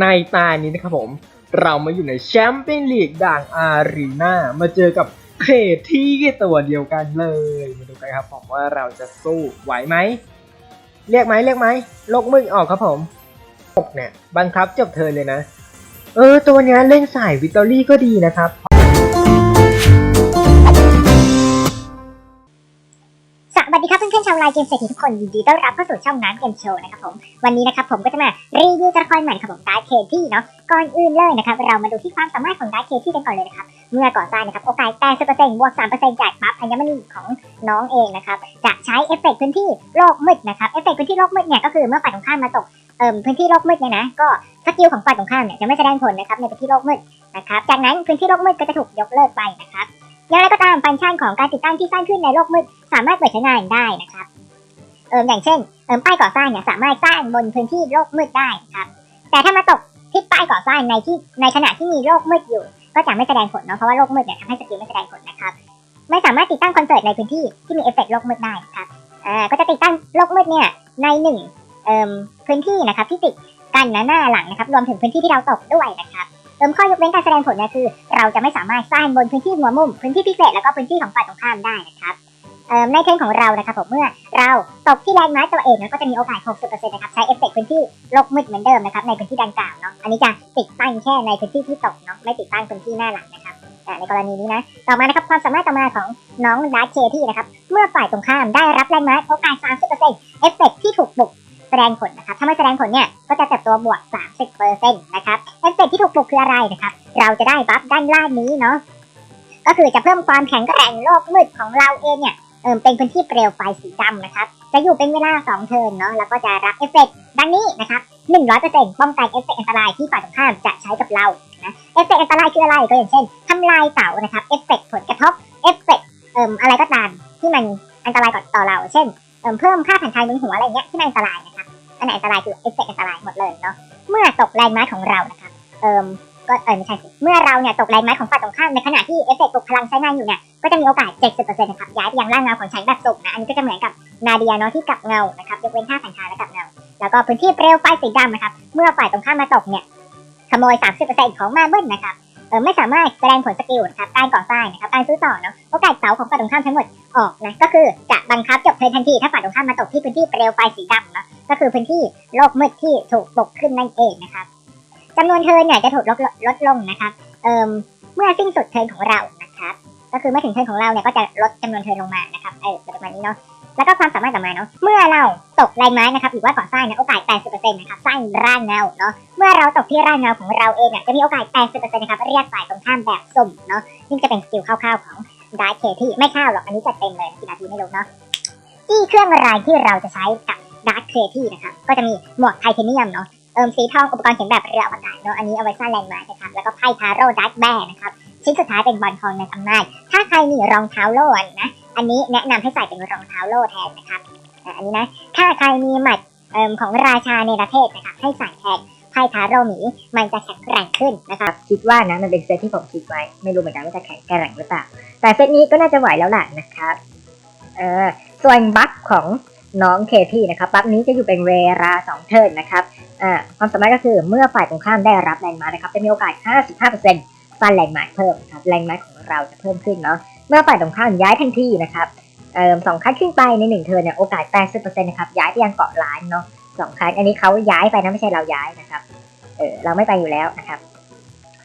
ในตานี้นะครับผม เรามาอยู่ในแชมเปี้ยนลีกด่างอารีนามาเจอกับเพจที่ตัวเดียวกันเลย มาดูกันครับผมว่าเราจะสู้ไหวไหม เรียกไหมเรียกไหมลกมึงออกครับผมตกเนี่ย บังคับจบเธอเลยนะ เออ ตัวเนี้ยเล่นสายวิตตอรี่ก็ดีนะครับ ไลน์เกมเศรษฐีทุกคนยินดีต้อนรับเข้าสู่ช่องน้ำเกมโชว์นะครับผมวันนี้นะครับผมก็จะมารีวิวตัวละครใหม่ครับผมดาร์เคที่เนาะก่อนอื่นเลยนะครับเรามาดูที่ความสามารถของดาร์เคที่กันก่อนเลยนะครับเมื่อก่อสร้างนะครับโอกาสแต่สิบเปอร์เซ็นต์บวกสามเปอร์เซ็นต์จากบัฟอัญมณีของน้องเองนะครับจะใช้เอฟเฟกต์พื้นที่โลกมืดนะครับเอฟเฟกต์พื้นที่โลกมืดเนี่ยก็คือเมื่อฝ่ายตรงข้ามมาตกเอ่อพื้นที่โลกมืดเนี่ยนะก็สกิลของฝ่ายตรงข้ามเนี่ยจะไม่แสดงผลนะครับในพื้นที่โลกมืดนะครับจากนั้นพื้นที่โลกมืดก็จะถูกยกเลิกไปนะครับ อย่างไรก็ตามฟังก์ชันของการติดตั้งที่สร้างขึ้นในโลกมืดสามารถเปิดใช้งานได้นะครับ เอออย่างเช่น เออป้ายก่อสร้างเนี่ยสามารถสร้างบนพื้นที่โลกมืดได้ครับ แต่ถ้ามาตกที่ป้ายก่อสร้างในที่ในขณะที่มีโลกมืดอยู่ ก็จะไม่แสดงผลเนาะเพราะว่าโลกมืดเนี่ยทำให้สกิลไม่แสดงผลนะครับ ไม่สามารถติดตั้งคอนเสิร์ตในพื้นที่ที่มีเอฟเฟกต์โลกมืดได้ครับเอ่าก็จะติดตั้งโลกมืดเนี่ยในหนึ่งเอ่มพื้นที่นะครับที่ติดกันนหน้าหลังนะครับ รวมถึงพื้นที่ที่เราตกด้วยนะครับ เติมข้อยกเว้นการแสดงผลเนี่ยคือ เราจะไม่สามารถสร้างบนพื้นที่หัวมุม พื้นที่พิเศษแล้วก็พื้นที่ของฝ่ายตรงข้ามได้นะครับในเทรนของเรานะครับผมเมื่อเราตกที่แลนด์มาร์คตัวเองนะก็จะมีโอกาส 60%นะครับใช้เอฟเฟกต์พื้นที่ลกมืดเหมือนเดิมนะครับในพื้นที่ดังกล่าวเนาะอันนี้จะติดตั้งแค่ในพื้นที่ที่ตกเนาะไม่ติดตั้งพื้นที่หน้าหลังนะครับอ่ในกรณีนี้นะต่อมานะครับความสามารถต่อมาของน้องดาร์เคที่นะครับเมื่อฝ่ายตรงข้ามได้รับแลนด์มาร์คโอกาส 30%เอฟเฟกต์ที่ถูกปลุก แสดงผลนะครับ ถ้าไม่แสดงผลเนี่ย ก็จะเจับตัวบวก 30%นะครับเอฟเฟกต์ที่ถูกปลุกคืออะไรนะครับ เราจะได้บัฟด้านล่างนี้เนาะ ก็คือจะเพิ่มความแข็งแกร่งโลกมืดของเราเองเนี่ย เอ่อเป็นพื้นที่เปลวไฟสีดำนะครับ จะอยู่เป็นเวลา 2 เทิร์นเนาะ แล้วก็จะรับเอฟเฟกต์ดังนี้นะครับ 100%ป้องกันเอฟเฟกต์อันตรายที่ฝ่ายตรงข้ามจะใช้กับเรา นะ เอฟเฟกต์อันตรายคืออะไร ก็อย่างเช่นทำลายเสานะครับ เอฟเฟกต์ผลกระทบ เอฟเฟกต์เอ่มอะไรก็ตามที่มันอันตรายต่อเรา เช่นเอ่มเพิ่มค่าผ่านทางบนหัวอะไรเงี้ยที่มันอันตรายนะครับ อันไหนอันตรายคือเอฟเฟกต์อันตรายหมดเลยเนาะ เมื่อตกแรงไม้ของเรานะครับ เอ่มก็เออไม่ใช่สิเมื่อเราเนี่ยตกแรงไม้ของฝ่ายตรงข้ามในขณะที่เอฟเฟกต์ปลุกพลังใช้งานอยู่เนี่ย ก็จะมีโอกาส 70%นะครับย้ายไปยังร่างเงาของฉันแบบสุ่มนะ อันนี้ก็จะเหมือนกับนาเดียเนาะที่กลับเงา นะครับยกเว้นท่าสังหารและกลับเงา แล้วก็พื้นที่เปลวไฟสีดำนะครับ เมื่อฝ่ายตรงข้ามมาตกเนี่ย ขโมย 30%ของมาเบิ้ลนะครับเออไม่สามารถแสดงผลสกิลนะครับการก่อสร้างนะครับการซื้อต่อเนาะโอกาสเสาของฝ่ายตรงข้ามทั้งหมดออกนะก็คือจะบังคับจบเทิร์นทันทีถ้าฝ่ายตรงข้ามมาตกที่พื้นที่เปลวไฟสีดำเนาะ ก็คือพื้นที่โลกมืดที่ถูกปกขึ้นนั่นเองนะครับจำนวนเทิร์นเนี่ยจะถูกลดลดลงนะครับ เอ่มเมื่อสิ้นสุดเทิร์นของเรานะครับ ก็คือเมื่อถึงเทิร์นของเราเนี่ยก็จะลดจำนวนเทิร์นลงมานะครับ เออประมาณนี้เนาะ แล้วก็ความสามารถต่อมาเนาะ เมื่อเราตกลายไม้นะครับหรือว่าก่อสร้างเนี่ยโอกาส 80%นะครับสร้างร่างเงาเนาะ เมื่อเราตกที่ร่างเงาของเราเองเนี่ยจะมีโอกาส 80%นะครับเรียกฝ่ายตรงข้ามแบบสุ่มเนาะ นี่จะเป็นสกิลคร่าวๆของดาร์เคที่ไม่ข้าวหรอก อันนี้จะเต็มเลยกี่นาทีไม่รู้เนาะ ที่เครื่องรางที่เราจะใช้กับ ดาร์เคที่นะครับ ก็จะมีหมวกไทเทเนียมเนาะ เอิมสีทอง อุปกรณ์เขียนแบบเรืออวกาศเนาะ อันนี้เอาไว้สร้างแลนด์มาร์คนะครับ แล้วก็ไพ่ทาโร่ดาร์กแบร์นะครับ ชิ้นสุดท้ายเป็นบอลทองในตำนานถ้าใครมีรองเท้าโล่นนะอันนี้แนะนำให้ใส่เป็นรองเท้าโล่แทนนะครับ อันนี้นะ ถ้าใครมีหมัดเอ่มของราชาในประเทศนะครับ ให้ใส่แทนไพ่ทาโร่หมีมันจะแข็งแกร่งขึ้นนะครับ คิดว่านะมันเป็นเซตที่ผมคิดไว้ ไม่รู้เหมือนกันว่าจะแข็งแกร่งหรือเปล่า แต่เซตนี้ก็น่าจะไหวแล้วแหละนะครับ เออส่วนบัฟของ น้องเคที่นะครับบัฟนี้จะอยู่เป็นเวลา2เทิร์นนะครับอ่าความสามารถก็คือเมื่อฝ่ายตรงข้ามได้รับแรงมานะครับจะมีโอกาส 55%ฟันแรงมาเพิ่มครับแรงมาของเราจะเพิ่มขึ้นเนาะเมื่อฝ่ายตรงข้ามย้ายทันทีนะครับเอ่อสองครั้งขึ้นไปในหนึ่งเทิร์นเนี่ยโอกาส 80%นะครับย้ายไปยังเกาะล้านเนาะสองครั้งอันนี้เขาย้ายไปนะไม่ใช่เราย้ายนะครับเออเราไม่ไปอยู่แล้วนะครับ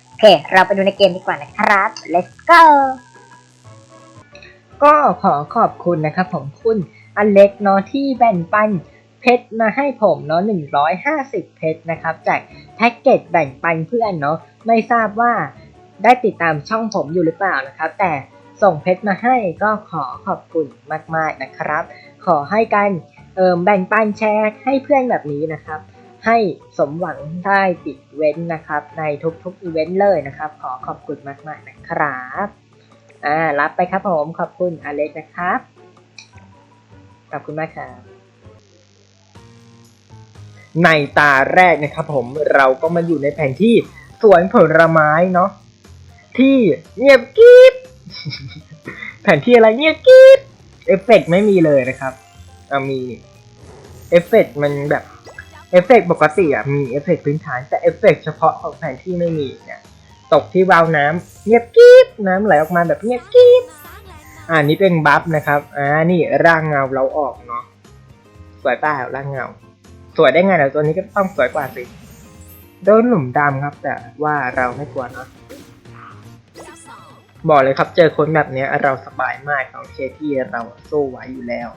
โอเคเราไปดูในเกมดีกว่านะครับ let's go ก็ขอขอบคุณนะครับผมคุณ อเล็กเนาะที่แบ่งปันเพชรมาให้ผมเนาะ150 เพชรนะครับ จากแพ็กเกจแบ่งปันเพื่อนเนาะไม่ทราบว่าได้ติดตามช่องผมอยู่หรือเปล่านะครับ แต่ส่งเพชรมาให้ก็ขอขอบคุณมาก ๆนะครับ ขอให้การเอ่มแบ่งปันแชร์ให้เพื่อนแบบนี้นะครับ ให้สมหวังได้ติดเว้นนะครับ ในทุกๆอีเวนต์เลยนะครับ ขอขอบคุณมาก ๆ นะครับ อ่ารับไปครับผมขอบคุณอเล็กนะครับ ขอบคุณมากครับในตาแรกนะครับผมเราก็มาอยู่ในแผนที่สวนผลไม้เนาะที่เงียบกริบแผนที่อะไรเงียบกริบเอฟเฟกไม่มีเลยนะครับเอามีเอฟเฟกมันแบบเอฟเฟกปกติอะมีเอฟเฟกพื้นฐานแต่เอฟเฟกเฉพาะของแผนที่ไม่มีเนี่ยตกที่วาวน้ำเงียบกริบน้ำไหลออกมาแบบเงียบกริบ อ่านี่เป็นบัฟนะครับ อ่า นี่ร่างเงาเราออกเนาะ สวยเปล่าร่างเงา สวยได้ไงแต่ตัวนี้ก็ต้องสวยกว่าสิ โดนหนุ่มดำครับ แต่ว่าเราไม่กลัวเนาะบอกเลยครับ เจอคนแบบนี้เราสบายมากของเคที่เราสู้ไหวอยู่แล้ว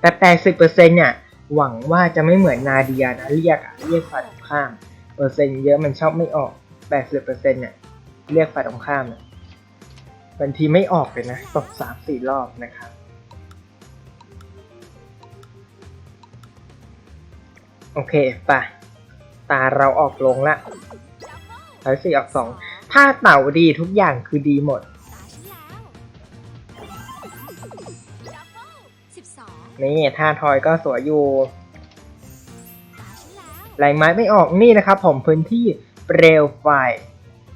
แต่ 80%เนี่ย หวังว่าจะไม่เหมือนนาเดียนะ เรียกอะเรียกฝ่ายตรงข้าม เปอร์เซ็นต์เยอะมันชอบไม่ออก 80%เนี่ย เรียกฝ่ายตรงข้ามเนี่ย บางทีไม่ออกเลยนะตกสามสี่รอบนะครับโอเคไปตาเราออกลงละถอยสี่ออกสองถ้าเต่าดีทุกอย่างคือดีหมด นี่ท่าทอยก็สวยอยู่แรงไม้ไม่ออกนี่นะครับผมพื้นที่เปลวไฟ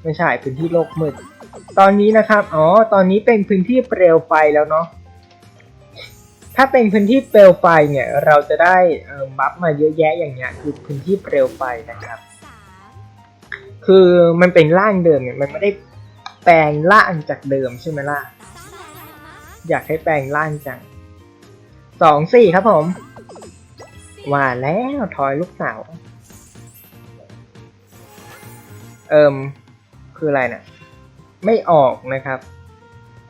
ไม่ใช่พื้นที่โลกมืด ตอนนี้นะครับ อ๋อ ตอนนี้เป็นพื้นที่เปลวไฟแล้วเนาะ ถ้าเป็นพื้นที่เปลวไฟเนี่ย เราจะได้บัฟมาเยอะแยะอย่างเงี้ย คือพื้นที่เปลวไฟนะครับ คือมันเป็นร่างเดิมเนี่ย มันไม่ได้แปลงร่างจากเดิมใช่ไหมล่ะ อยากให้แปลงร่างจัง สองสี่ครับผม ว่าแล้วทอยลูกสาว เอิมคืออะไรนะ่ะ ไม่ออกนะครับ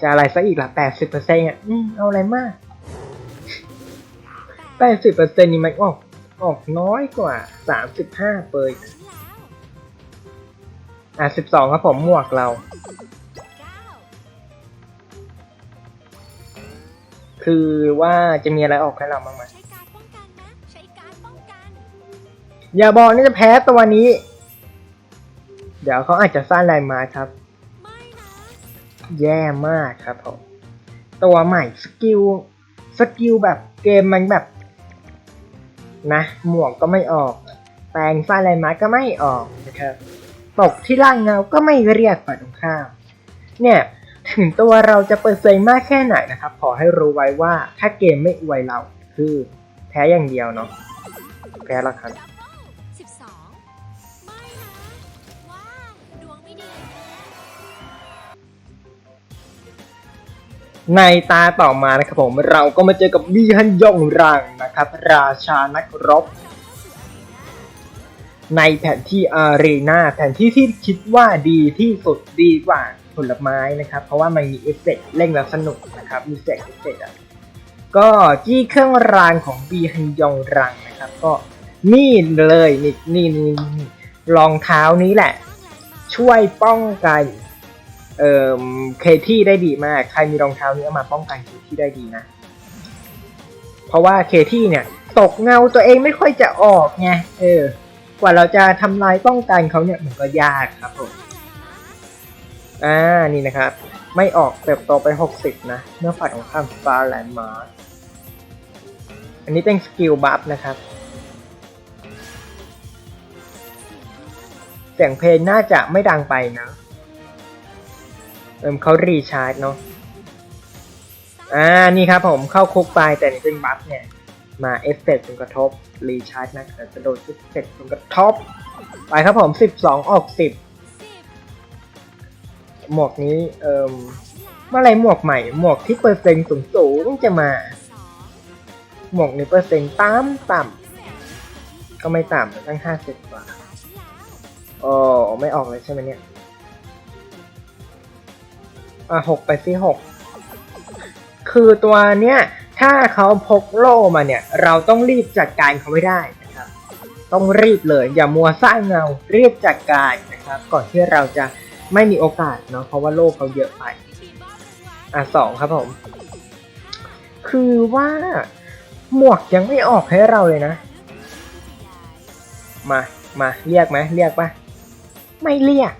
จะอะไรซะอีกล่ะแปดสิบเปอร์เซ็นต์อะอืมเอาอะไรมากแปดสิบเปอร์เซ็นต์นี่มันออกออกน้อยกว่าสามสิบห้าเปอร์อะสิบสองครับผมหมวกเรา คือว่าจะมีอะไรออกให้เราบ้างไหมอย่าบอกนี่จะแพ้ตัวนี้ เดี๋ยวเขาอาจจะสร้างแรงมาครับ แย่มากครับผม ตัวใหม่สกิลสกิลแบบเกมมันแบบ นะ หมวกก็ไม่ออก แปลงสร้างแรงมาก็ไม่ออกนะครับตกที่ล่างเงาก็ไม่เรียกฝ่ายตรงข้ามเนี่ยถึงตัวเราจะเปอร์เซ็นต์มากแค่ไหนนะครับ ขอให้รู้ไว้ว่าถ้าเกมไม่อวยเราคือแพ้อย่างเดียวเนาะแพ้ละครับ ในตาต่อมานะครับผมเราก็มาเจอกับบีฮันยองรังนะครับ ราชานักรบ ในแผนที่อารีนาแผนที่ที่คิดว่าดีที่สุดดีกว่าผลไม้นะครับ เพราะว่ามันมีเอฟเฟกต์เล่นแล้วสนุกนะครับ มีเสียงเอฟเฟกต์อะก็จี้เครื่องรางของบีฮันยองรังนะครับ ก็นี่เลยนี่นี่นี่รองเท้านี้แหละ ช่วยป้องกัน เอ่อเคที่ได้ดีมาก ใครมีรองเท้านี้เอามาป้องกันเคที่ได้ดีนะ เพราะว่าเคที่เนี่ยตกเงาตัวเองไม่ค่อยจะออกไง เออ กว่าเราจะทำลายป้องกันเขาเนี่ยมันก็ยากครับผม อ่า นี่นะครับ ไม่ออกเติบโตไป 60 นะ เมื่อฝ่ายของข้ามฟาแลนด์มาร์อันนี้เป็นสกิลบัฟนะครับเสียงเพลงน่าจะไม่ดังไปนะ เอิมเขารีชาร์จเนาะอ่านี่ครับผมเข้าคุกไปแต่นี่เป็นบัฟเนี่ย มาเอฟเฟกต์ผลกระทบรีชาร์จนะจะโดนเอฟเฟกต์ผลกระทบ ไปครับผม 12 ออก 10สิบหมวกนี้เอิมเมื่อไรหมวกใหม่ หมวกที่เปอร์เซ็นต์สูงสูงๆจะมา หมวกนี้เปอร์เซ็นต์ต่ำต่ำก็ไม่ต่ำตั้ง 50กว่าโอ้ไม่ออกเลยใช่ไหมเนี่ย อะหกไปสิหกคือตัวเนี้ยถ้าเขาพกโล่มาเนี่ย เราต้องรีบจัดการเขาไม่ได้นะครับ ต้องรีบเลย อย่ามัวสร้างเงารีบจัดการนะครับ ก่อนที่เราจะไม่มีโอกาสเนาะเพราะว่าโล่เขาเยอะไปอะสองครับผม คือว่าหมวกยังไม่ออกให้เราเลยนะ มา มาเรียกไหมเรียกปะไม่เรียก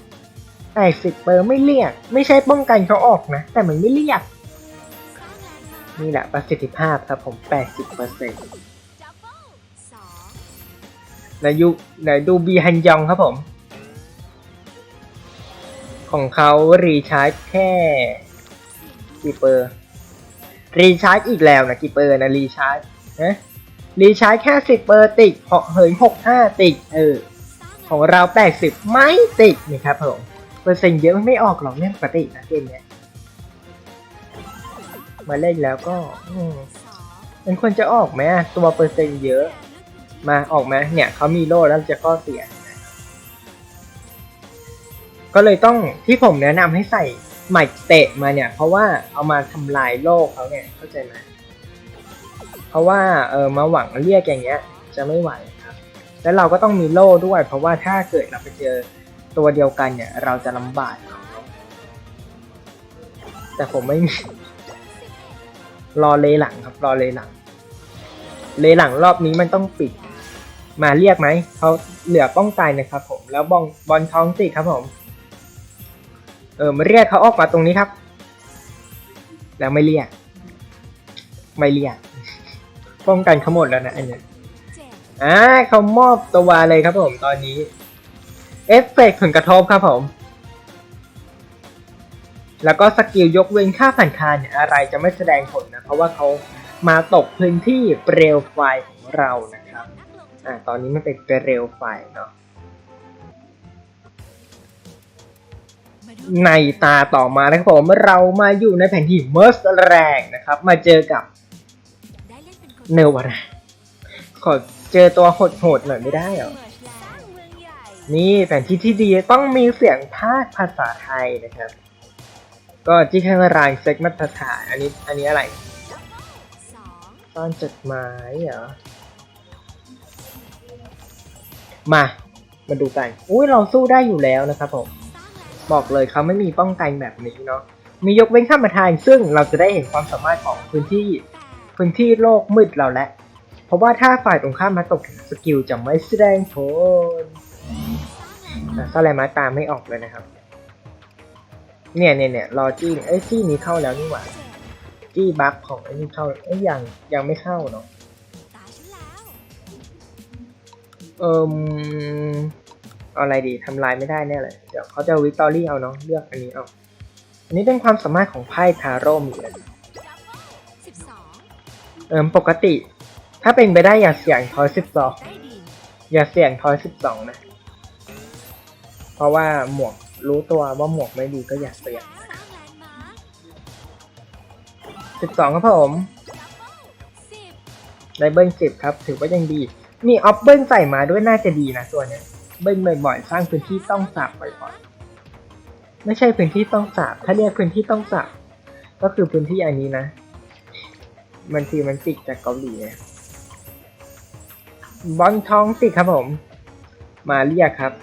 ไอ้สิบเปอร์ไม่เรียก ไม่ใช่ป้องกันเขาออกนะ แต่มันไม่เรียก นี่แหละประสิทธิภาพครับผม80เปอร์เซ็นต์ดับเบิลสองไหนยูไหนดูบีฮันยองครับผม ของเขารีชาร์จแค่กี่เปอร์รีชาร์จอีกแล้วนะกี่เปอร์นะรีชาร์จนะรีชาร์จแค่สิบเปอร์ติดเหาะเหินหกห้าติดเออของเราแปดสิบไม่ติดนี่ครับผม เปอร์เซ็นต์เยอะไม่ออกหรอกเรื่องปกตินะเกมเนี้ยมาเล่นแล้วก็มันควรจะออกไหมตัวเปอร์เซ็นต์เยอะ มาออกไหมเนี่ยเขามีโล่แล้วจะข้อเสีย ก็เลยต้องที่ผมแนะนำให้ใส่หม่เตะมาเนี่ย เพราะว่าเอามาทำลายโลกเขาเนี่ยเข้าใจไหมเพราะว่าเออมาหวังเรียกอย่างเงี้ย จะไม่ไหวครับ แล้วเราก็ต้องมีโล่ด้วย เพราะว่าถ้าเกิดเราไปเจอ ตัวเดียวกันเนี่ย เราจะลำบากเอาเนอะแต่ผมไม่มี รอเลหลังครับ รอเลหลัง เลหลังรอบนี้มันต้องปิด มาเรียกไหมเขาเหลือป้องกันนะครับ ผมแล้วบอลบอลท้องติดครับผมเออมาเรียกเขาออกมาตรงนี้ครับ แล้วไม่เรียก ไม่เรียก ป้องกันเขาหมดแล้วนะอันเนี้ยเจ็ดอ่าเขามอบตัวเลยครับผมตอนนี้ เอฟเฟกต์ผลกระทบครับผม แล้วก็สกิลยกเว้นค่าผ่านคานเนี่ยอะไรจะไม่แสดงผลนะ เพราะว่าเขามาตกพื้นที่เปลวไฟของเรานะครับ อ่า ตอนนี้มันเป็นเปลวไฟเนาะ ในตาต่อมานะครับผม เรามาอยู่ในแผนที่เมอร์สแรงนะครับ มาเจอกับเนวานะขอเจอตัวโหดๆหน่อยไม่ได้เหรอ นี่แผนที่ที่ดีต้องมีเสียงภาคภาษาไทยนะครับ ก็ที่ข้างรางเซ็กมาตรฐาอันนี้อันนี้อะไรสองตอนจดหมายเหรอ มา มาดูกันอุ้ยเราสู้ได้อยู่แล้วนะครับผม บอกเลยเขาไม่มีป้องกันแบบนี้เนาะมียกเว้นข้ามประทานซึ่งเราจะได้เห็นความสามารถของพื้นที่พื้นที่โลกมืดเราแล้วเพราะว่าถ้าฝ่ายตรงข้ามมาตกสกิลจะไม่แสดงผล อะไลมาตามไม่ออกเลยนะครับ เนี่ยเนี่ยเนี่ยรอจี้เอ้ยจี้นี้เข้าแล้วนี่หว่าจี้บัฟของไอ้นี่เข้าเอ้ยยังยังไม่เข้าเนาะเอิมอะไรดีทำลายไม่ได้แน่เลยเดี๋ยวเขาจะวิกตอรี่เอาเนาะเลือกอันนี้เอาอันนี้เป็นความสามารถของไพ่ทาโร่มีเลยเองเอิมปกติ ถ้าเป็นไปได้อย่าเสี่ยงทอยสิบสองอย่าเสี่ยงทอยสิบสองนะ เพราะว่าหมวกรู้ตัวว่าหมวกไม่ดีก็อย่าเสี่ยงสร้างแลนด์มาร์คสิบสองครับผมไดเบิ้ลสิบครับ ถือว่ายังดี มีออฟเบิ้ลใส่มาด้วยน่าจะดีนะตัวเนี้ย เบิ้ลบ่อยๆ สร้างพื้นที่ต้องสาบบ่อยๆ ไม่ใช่พื้นที่ต้องสาบถ้าเรียกพื้นที่ต้องสาบก็คือพื้นที่อันนี้นะ มันทีมันติดจากเกาหลีเนี่ยบอลทองติดครับผม มาเรียกครับ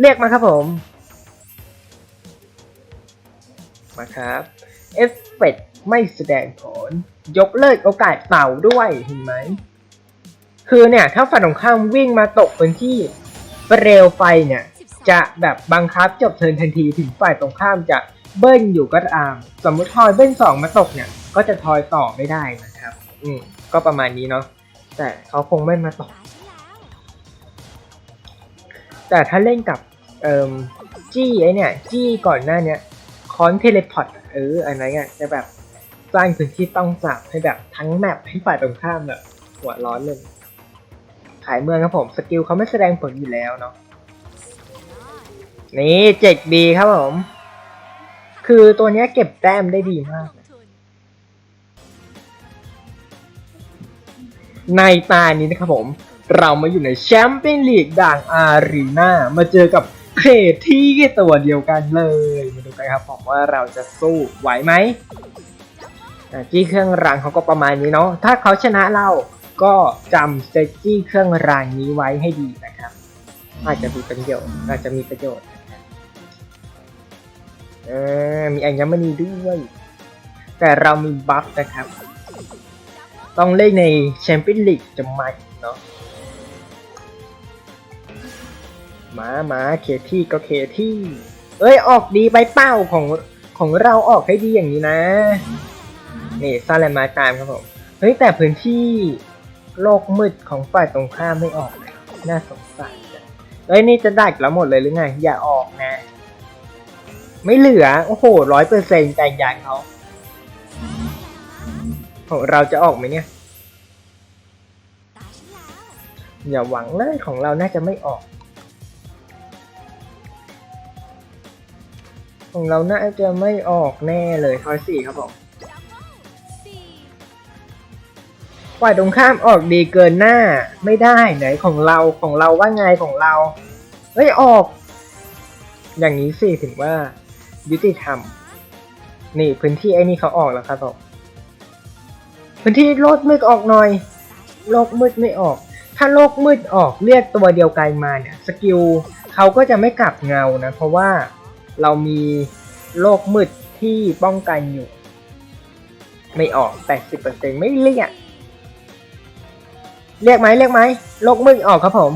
เรียกมาครับผม มาครับเอฟเฟกต์ไม่แสดงผล ยกเลิกโอกาสเต่าด้วยเห็นไหม คือเนี่ย ถ้าฝ่ายตรงข้ามวิ่งมาตกพื้นที่เปลวไฟเนี่ย จะแบบบังคับจบเทินทันทีถึงฝ่ายตรงข้ามจะเบิ้ลอยู่ก็ตาม สมมติทอยเบิ้ลสองมาตกเนี่ย ก็จะทอยต่อไม่ได้นะครับ อืมก็ประมาณนี้เนาะแต่เขาคงไม่มาตก แต่ถ้าเล่นกับ เอ่มจี้ไอเนี่ยจี้ก่อนหน้าเนี้ยคอนเทเลพอร์ตเอออันนั้นอะจะแบบสร้างพื้นที่ต้องสับให้แบบทั้งแมปให้ฝ่ายตรงข้ามแบบหัวร้อนเลยขายเมืองครับผมสกิลเขาไม่แสดงผลอยู่แล้วเนาะนี่เจ็กบีครับผม คือตัวเนี้ยเก็บแต้มได้ดีมาก ในตานี้นะครับผม เรามาอยู่ในแชมเปี้ยนลีกด่างอารีนามาเจอกับ เคที่ตัวเดียวกันเลย มาดูกันครับผมว่าเราจะสู้ไหวไหมจี้เครื่องรางเขาก็ประมาณนี้เนาะ ถ้าเขาชนะเราก็จำเซตจี้เครื่องรางนี้ไว้ให้ดีนะครับ อาจจะมีประโยชน์อาจจะมีประโยชน์เออมีอัญมณีด้วย แต่เรามีบัฟนะครับ ต้องเล่นในแชมเปี้ยนลีกจะมันเนาะ หมาหมาเคที่ก็เคที่ เอ้ยออกดีใบเป้าของของเราออกให้ดีอย่างนี้นะ นี่ซาเลนมาตามครับผม เฮ้ยแต่พื้นที่โลกมืดของฝ่ายตรงข้ามไม่ออกเลยน่าสงสารเอ้ยนี่จะดักแล้วหมดเลยหรือไง อย่าออกนะ ไม่เหลือ โอ้โหร้อยเปอร์เซ็นต์ใจยานเขาของเราจะออกไหมเนี่ย อย่าหวังเลยของเราน่าจะไม่ออก ของเราน่าจะไม่ออกแน่เลยทอยสี่ครับผมฝ่ายตรงข้ามออกดีเกินหน้าไม่ได้ไหนของเราของเราว่าไงของเราเฮ้ยออก อย่างนี้สิถึงว่ายุติธรรม นี่พื้นที่ไอ้นี่เขาออกแล้วครับผมพื้นที่โลกมืดออกหน่อยโลกมืดไม่ออก ถ้าโลกมืดออกเรียกตัวเดียวกันมาเนี่ยสกิลเขาก็จะไม่กลับเงานะ เพราะว่า เรามีโลกมืดที่ป้องกันอยู่ ไม่ออก 80%ไม่เรียก เรียกไหมเรียกไหมโลกมืดออกครับผม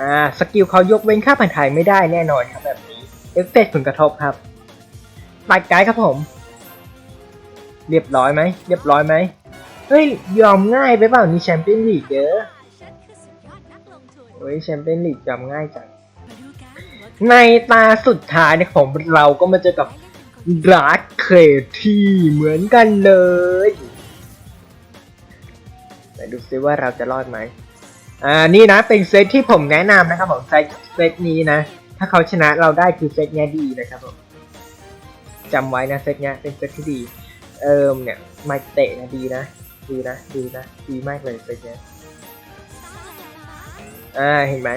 อ่า สกิลเขายกเว้นค่าผ่านถ่ายไม่ได้แน่นอนครับแบบนี้ เอฟเฟกต์ผลกระทบครับปัดไกด์ครับผม เรียบร้อยไหม เรียบร้อยไหม เฮ้ย ยอมง่ายไปเปล่านี่แชมเปี้ยนลีกเยอะเฮ้ยแชมเปี้ยนลีกยอมง่ายจัง ในตาสุดท้ายเนี่ยของเราก็มาเจอกับดาร์คเคที่เหมือนกันเลยไปดูซิว่าเราจะรอดไหมอ่านี่นะเป็นเซตที่ผมแนะนำนะครับผมเซตเซตนี้นะ ถ้าเขาชนะเราได้คือเซตเนี้ยดีนะครับผมจำไว้นะเซตเนี้ยเป็นเซตที่ดี เอิมเนี่ยมาเตะนะดีนะดีนะดีนะดีมากเลยเซตเนี้ยอ่าเห็นไหม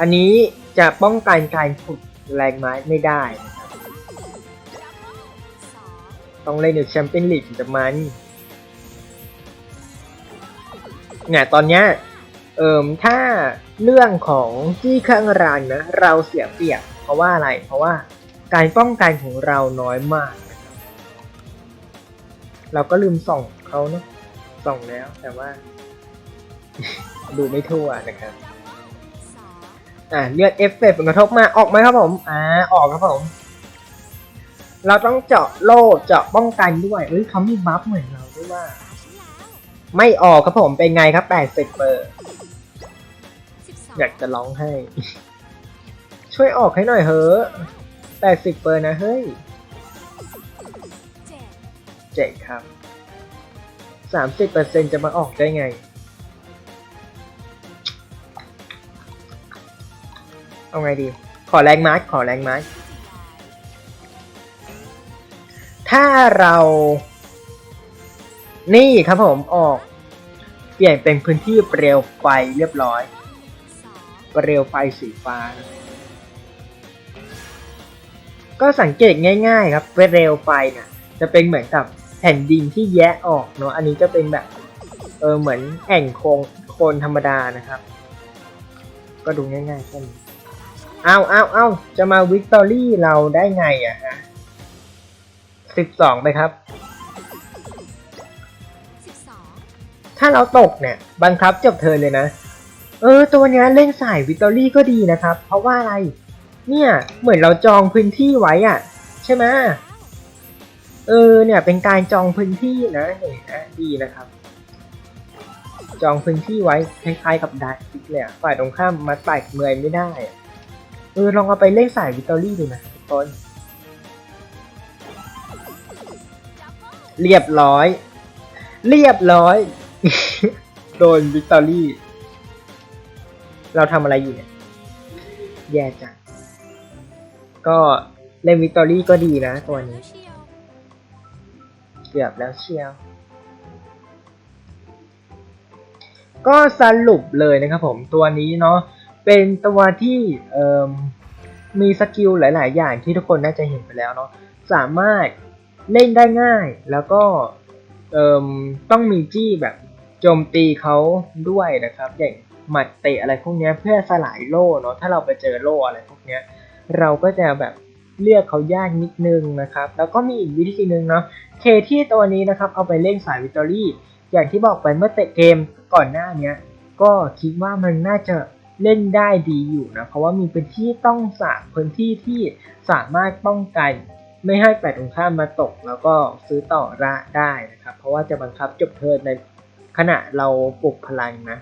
อันนี้จะป้องกันการขุดแรงไม้ไม่ได้นะครับ ต้องเล่นอยู่แชมเปี้ยนลีกถึงจะมันเนี่ยตอนเนี้ยเอิมถ้าเรื่องของที่เครื่องรางนะ เราเสียเปรียบเพราะว่าอะไร เพราะว่าการป้องกันของเราน้อยมาก เราก็ลืมส่องเขาเนาะส่องแล้วแต่ว่า ดูไม่ทั่วนะครับ อ่าเลือดเอฟเฟกต์ผลกระทบมาออกไหมครับผมอ่าออกครับผม เราต้องเจาะโล่เจาะป้องกันด้วยเอ้ยเขามีบัฟเหมือนเราด้วยว่าตาฉันแล้วไม่ออกครับผมเป็นไงครับ80เปอร์สิบสองอยากจะร้องให้ ช่วยออกให้หน่อยเฮ้อะ80เปอร์นะเฮ้ยเจ็ดเจ๋งครับ30เปอร์เซ็นจะมาออกได้ไง เอาไงดี ขอแรงมาร์คขอแรงมาร์คถ้าเรา นี่ครับผมออก เปลี่ยนเป็นพื้นที่เปลวไฟเรียบร้อย เปลวไฟสีฟ้า ก็สังเกตง่ายๆ ครับเปลวไฟเนี่ยจะเป็นเหมือนกับแผ่นดินที่แยกออกเนาะอันนี้จะเป็นแบบ เออเหมือนแอ่งโคงโคลนธรรมดานะครับ ก็ดูง่ายๆแค่นี้ เอาเอาเอาจะมาวิกตอรี่เราได้ไงอะฮะสิบสองไปครับสิบสองถ้าเราตกเนี่ยบังคับจบเทิร์นเลยนะ เออ ตัวเนี้ยเล่นสายวิกตอรี่ก็ดีนะครับ เพราะว่าอะไร เนี่ย เหมือนเราจองพื้นที่ไว้อะใช่ไหมเออ เนี่ย เป็นการจองพื้นที่นะเนี่ยนะดีนะครับจองพื้นที่ไว้คล้ายๆกับดาร์ซิกเลยอะฝ่ายตรงข้ามมาแตกเมือยไม่ได้อะ เออลองเอาไปเล่นสายวิกตอรี่ดูนะทุกคนเรียบร้อย เรียบร้อย โดนวิกตอรี่ เราทำอะไรอยู่เนี่ย แย่จัง ก็เล่นวิกตอรี่ก็ดีนะตัวนี้เชียวเกือบแล้วเชียว ก็สรุปเลยนะครับผมตัวนี้เนาะ เป็นตัวที่เอ่มมีสกิลหลาย ๆ อย่างที่ทุกคนน่าจะเห็นไปแล้วเนาะสามารถเล่นได้ง่ายแล้วก็เอ่มต้องมีจี้แบบโจมตีเขาด้วยนะครับอย่างหมัดเตะอะไรพวกนี้เพื่อสลายโล่เนาะถ้าเราไปเจอโล่อะไรพวกนี้เราก็จะแบบเลือกเขายากนิดนึงนะครับ แล้วก็มีอีกวิธีหนึ่งเนาะเคที่ตัวนี้นะครับเอาไปเล่นสายวิตตอรี่อย่างที่บอกไปเมื่อเตะเกมก่อนหน้าเนี้ยก็คิดว่ามันน่าจะ เล่นได้ดีอยู่นะ เพราะว่ามีพื้นที่ต้องสาพื้นที่ที่สามารถป้องกัน ไม่ให้ฝ่ายตรงข้ามมาตก แล้วก็ซื้อต่อระได้นะครับ เพราะว่าจะบังคับจบเทิร์นในขณะเราปลุกพลังนะ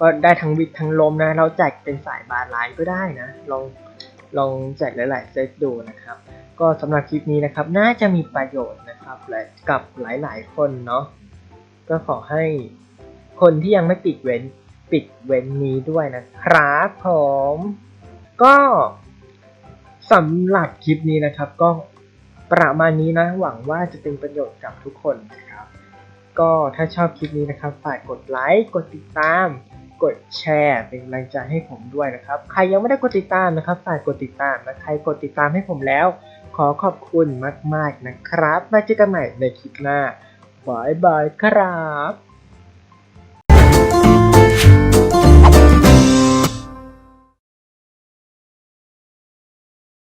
ก็ได้ทั้งวิททั้งลมนะ เราแจกเป็นสายบาร์ไลน์ก็ได้นะ ลองลองแจกหลาย ๆ เซตดูนะครับ ก็สำหรับคลิปนี้นะครับ น่าจะมีประโยชน์นะครับและกับหลาย ๆ คนเนาะก็ขอให้คนที่ยังไม่ปิดเว้น ปิดเว้นนี้ด้วยนะครับผมก็สำหรับคลิปนี้นะครับ ก็ประมาณนี้นะ หวังว่าจะเป็นประโยชน์กับทุกคนนะครับ ก็ถ้าชอบคลิปนี้นะครับฝากกดไลค์กดติดตาม กดแชร์เป็นกำลังใจให้ผมด้วยนะครับ ใครยังไม่ได้กดติดตามนะครับฝากกดติดตามและใครกดติดตามให้ผมแล้ว ขอขอบคุณมาก ๆนะครับมาเจอกันใหม่ในคลิปหน้าบายบายครับ